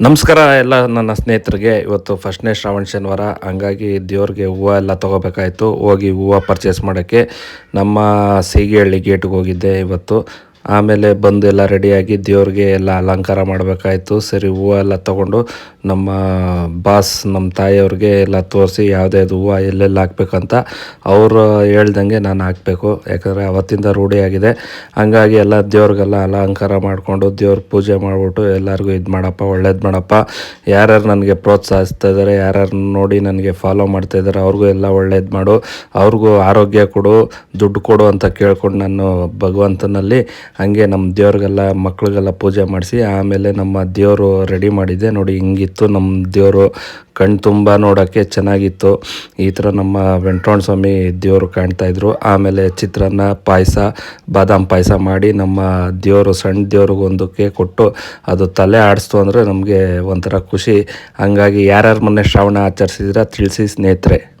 ನಮಸ್ಕಾರ ಎಲ್ಲ ನನ್ನ ಸ್ನೇಹಿತರಿಗೆ. ಇವತ್ತು ಫಸ್ಟ್ನೇ ಶ್ರಾವಣ ಶನಿವಾರ. ಹಂಗಾಗಿ ದೇವ್ರಿಗೆ ಹೂವು ಎಲ್ಲ ತೊಗೋಬೇಕಾಯಿತು. ಹೋಗಿ ಹೂವು ಪರ್ಚೇಸ್ ಮಾಡೋಕ್ಕೆ ನಮ್ಮ ಸೀಗೆಹಳ್ಳಿ ಗೇಟ್ಗೆ ಹೋಗಿದ್ದೆ ಇವತ್ತು. ಆಮೇಲೆ ಬಂದು ಎಲ್ಲ ರೆಡಿಯಾಗಿ ದೇವ್ರಿಗೆ ಎಲ್ಲ ಅಲಂಕಾರ ಮಾಡಬೇಕಾಯ್ತು. ಸರಿ, ಹೂವು ಎಲ್ಲ ತೊಗೊಂಡು ನಮ್ಮ ಬಾಸ್, ನಮ್ಮ ತಾಯಿಯವ್ರಿಗೆ ಎಲ್ಲ ತೋರಿಸಿ ಯಾವುದ್ಯಾವ್ದು ಹೂವು ಎಲ್ಲೆಲ್ಲಿ ಹಾಕ್ಬೇಕಂತ ಅವರು ಹೇಳ್ದಂಗೆ ನಾನು ಹಾಕಬೇಕು. ಯಾಕಂದರೆ ಅವತ್ತಿಂದ ರೂಢಿಯಾಗಿದೆ ಹಂಗಾಗಿ ಎಲ್ಲ ದೇವ್ರಿಗೆಲ್ಲ ಅಲಂಕಾರ ಮಾಡಿಕೊಂಡು ದೇವ್ರ ಪೂಜೆ ಮಾಡಿಬಿಟ್ಟು ಎಲ್ಲರಿಗೂ ಇದು ಮಾಡಪ್ಪ, ಒಳ್ಳೇದು ಮಾಡಪ್ಪ. ಯಾರ್ಯಾರು ನನಗೆ ಪ್ರೋತ್ಸಾಹಿಸ್ತಾ ಇದ್ದಾರೆ ಯಾರ್ಯಾರು ನೋಡಿ ನನಗೆ ಫಾಲೋ ಮಾಡ್ತಾ ಇದ್ದಾರೆ ಅವ್ರಿಗೂ ಎಲ್ಲ ಒಳ್ಳೇದು ಮಾಡು. ಅವ್ರಿಗೂ ಆರೋಗ್ಯ ಕೊಡು, ದುಡ್ಡು ಕೊಡು ಅಂತ ಕೇಳ್ಕೊಂಡು ನಾನು ಭಗವಂತನಲ್ಲಿ ಹಾಗೆ ನಮ್ಮ ದೇವ್ರಿಗೆಲ್ಲ ಮಕ್ಳಿಗೆಲ್ಲ ಪೂಜೆ ಮಾಡಿಸಿ ಆಮೇಲೆ ನಮ್ಮ ದೇವರು ರೆಡಿ ಮಾಡಿದ್ದೆ. ನೋಡಿ, ಹಿಂಗಿತ್ತು ನಮ್ಮ ದೇವರು ಕಣ್ಣು ತುಂಬ ನೋಡೋಕ್ಕೆ ಚೆನ್ನಾಗಿತ್ತು. ಈ ಥರ ನಮ್ಮ ವೆಂಕಟರಮಣ ಸ್ವಾಮಿ ದೇವರು ಕಾಣ್ತಾಯಿದ್ರು ಆಮೇಲೆ ಚಿತ್ರಾನ್ನ, ಪಾಯಸ, ಬಾದಾಮ್ ಪಾಯಸ ಮಾಡಿ ನಮ್ಮ ದೇವರು ಸಣ್ಣ ದೇವ್ರಿಗೆ ಒಂದು ಕೇಕ್ ಕೊಟ್ಟು ಅದು ತಲೆ ಆಡಿಸ್ತು ಅಂದರೆ ನಮಗೆ ಒಂಥರ ಖುಷಿ. ಹಂಗಾಗಿ ಯಾರ್ಯಾರ ಮೊನ್ನೆ ಶ್ರಾವಣ ಆಚರಿಸಿದ್ರೆ ತಿಳಿಸಿ ಸ್ನೇಹಿತರೆ.